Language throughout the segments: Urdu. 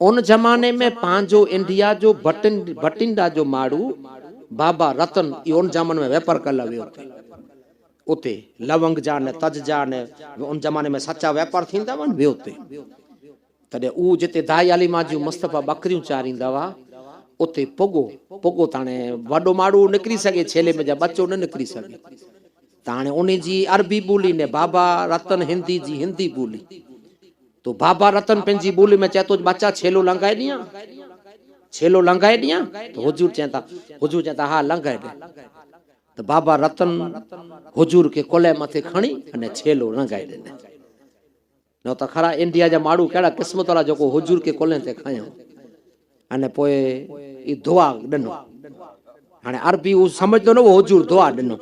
ان زمانے میں پانجو انڈیا جو بٹن بٹنڈا جو ماڑو، بابا رتن، یہ جمان میں واپار کل لوگ جان، تج جان، ان جمانے میں سچا واپار جی دلی ماں جی مستفا بکر چاڑندا ہوا اتنے پگو پگو تا واڑو نکری سے چیلے میں جب بچوں اربی بولی بابا رتن ہندی جی ہندی بولی۔ تو بابا رتن بولی میں چاہے تو باچا چیلو لنگائے چھیلو لنگائے تو ہوجور چاجور ہاں لنگائے انڈیا جا موڑا قسمت والا ہوجور کے کالے کھایا دعا ہاں عربی وہ سمجھ دعا دن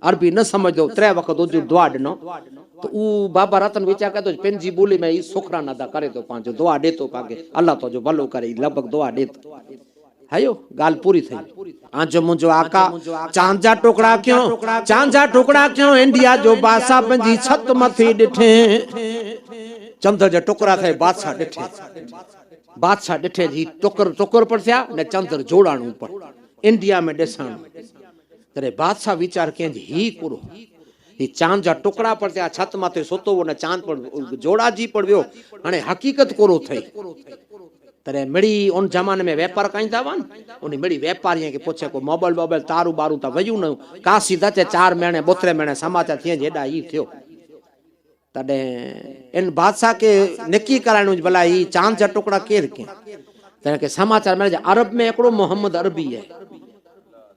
عربی نہ سمجھ تر وقت دعا دن تو او بابا رتن وچا کہ تو پنجی بولی میں سکھرانا دا کرے تو پانچو دعا دے تو پاگے۔ اللہ تو جو بھلو کرے لبک دعا دے تو۔ ہیو گال پوری تھی آن جو منجو آقا چاند جا ٹکڑا کیوں؟ چاند جا ٹکڑا کیوں؟ انڈیا جو باسا پنجی چھت متھی ڈٹھیں چند جا ٹکڑا تھے بادشاہ ڈٹھیں بادشاہ ڈٹھے جی ٹوکر ٹوکر پر تھیا نہ چندر جوڑانو پر انڈیا میں ڈسانو ترے بادشاہ ویچار کہیں جی؟ ہی کرو ہی چاند جا ٹوکڑا پڑ سیات مت سوت ہو چاند پڑ جوڑا جی پڑ وی ہنے حقیقت کوڑو تھے میڑی ان جمانے میں واپار کا کہ پوچھے کو پوچھے موبائل ووبائل تاروں کاسی دا چے چار مہینے بوتر جیڈا ہی تھیو یہ ان بادشاہ کے نکی کر چاند جا ٹکڑا کی مینے جا عرب میں محمد عربی ہے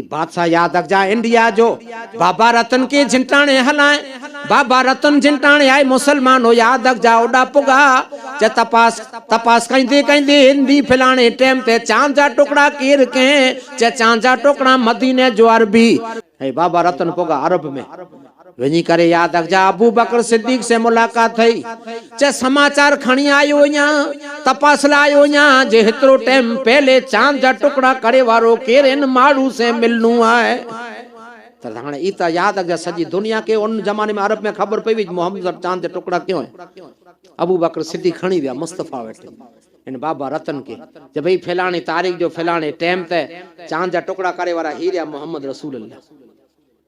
بادشاہ یاد اگ جا، انڈیا جو بابا رتن کے جھنٹانے ہلائیں، بابا رتن جھنٹانے آئے مسلمان ہو یاد اگ جا اڑا پگا جا تپاس تپاس کہیں دے کہیں دے اندی پھلانے ٹیم تے چاند جا ٹکڑا کیر کہیں۔ جا چاند جا ٹکڑا مدینہ جو عربی۔ ہے بابا رتن پگا عرب میں۔ وینی کرے یاد اگ جا ابو بکر صدیق سے ملاقات تھی چے سماچار کھنی آئی ہو یا تپاس لائی ہو یا جے ہترو ٹیم پہلے چاند جا ٹکڑا کرے وارو کیرن مارو سے ملنو آئے۔ ترہانے ایتا یاد اگ جا سجی دنیا کے ان جمانے میں عرب میں خبر پہ بھی محمد زر چاند جا ٹکڑا کیوں ہے؟ ابو بکر صدیق کھنی دیا مصطفیٰ ویٹھے ان بابا رتن کے۔ جب ہی فیلانے تاریخ جو فیلانے ٹیم تے چاند جا ٹکڑا کرے وارا ہی ریا محمد رسول اللہ۔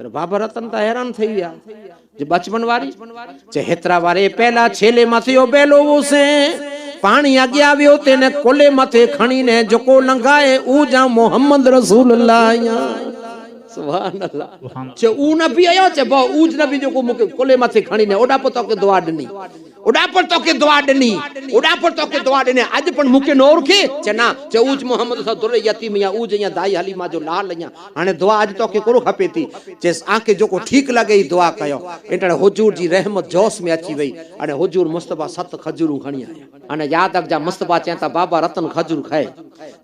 پھر بابا رتن تا حیران تھا ہی جب بچ بنواری چہترا وارے پہلا چھلے ماتے ہو بے لوگوں سے پانی آگیا بھی ہوتے نے کلے ماتے کھنی نے جو کو لنگائے او جا محمد رسول اللہ آئی آئی سبحان اللہ چھے او نبی آیا چھے با او جنبی جو کو مکے کلے ماتے نے اوڈا پتا کہ دعا دنی اڑا پر تو کے دعا ڈنی اڑا پر تو کے دعا ڈنی اج پن مکے نور کے چنا چوج محمد صلی اللہ یتیم یا اوج یا دائی حلیمہ جو لال یا ہنے دعا اج تو کے کرو کھپے تھی جس آنکھے جو کو ٹھیک لگئی دعا کیو انٹڑے حضور جی رحمت جوس میں اچھی وئی انے حضور مصطفی ست کھجوروں کھنی آیا انے یاد اگ جا مصطفی چتا بابا رتن کھجور کھائے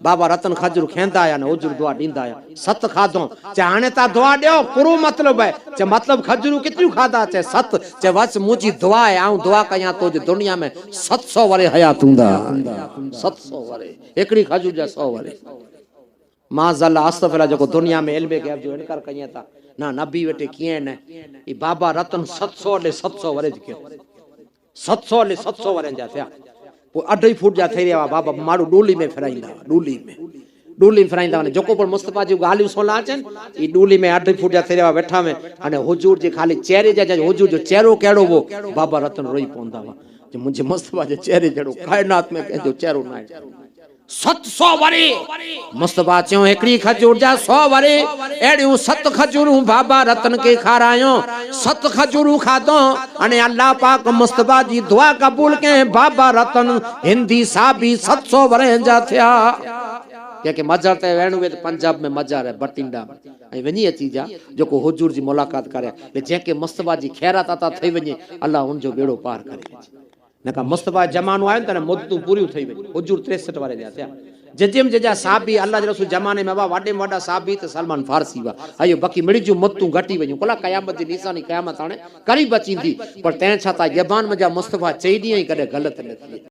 بابا رتن کھجور کھیندا آیا نے حضور دعا دیندا آیا ست کھادو چانے تا دعا دیو کرو مطلب ہے چ مطلب کھجوروں کتنی کھادا چ ست چ وس موجی دعا ہے آؤں دعا کیا آیا تو جو دنیا میں ست سو ورے حیات ہوں دا ست سو وارے۔ ایکڑی خجو جا سو ورے ماز اللہ آصف اللہ جو کو دنیا میں علمے گئے جو انکار کہیے تھا۔ نا نبی ویٹے کیے نے یہ بابا رتن ست سو لے ست سو ورے جکے۔ ست سو لے ست سو ورے جاتے ہیں۔ وہ اڈھائی فوٹ جاتے ہیں، بابا مارو ڈولی میں پھرائیں دا ڈولی میں۔ ڈولی فرائیں دوانے جو کو پر مصطفیٰ جی گالی اس ہونا چن یہ ڈولی میں آٹھے پھوٹ جا سرے با بیٹھا میں ہنے حجور جی خالی چہرے جا جا جا حجور جو چہرو کہڑو وہ بابا رتن روئی پوندا ہوا جو مجھے مصطفیٰ جی چہرے جڑو کائنات میں کہیں جو چہرو نائے ست سو بری مصطفیٰ چیوں ایکڑی خجور جا سو بری ایڑیو ست خجور ہوں بابا رتن کے خارائیوں ست خجور ہوں خاتوں انہیں اللہ پاک مصطفیٰ جی دعا کا بول کے بابا رتن ہندی سابی ست سو بری جاتے ہیں کہ مجھر تے وینو تو پنجاب میں مجھر ہے بٹنڈا میں۔ جا جو کو حجور جی ملاقات کرے۔ جن کے جی خیرات اللہ انجو بےڑو پار کریں مصطفیٰ جمانو ہے پوری ویجر تریسٹ والے جیسے ججم ججا سابی اللہ میں وا ساب تلمان فارس وا۔ اے باقی مرڑ ج مد گٹی کلا قیامت قیامت قریب اچیبان جا مستفیٰ چی ڈی غلط نہ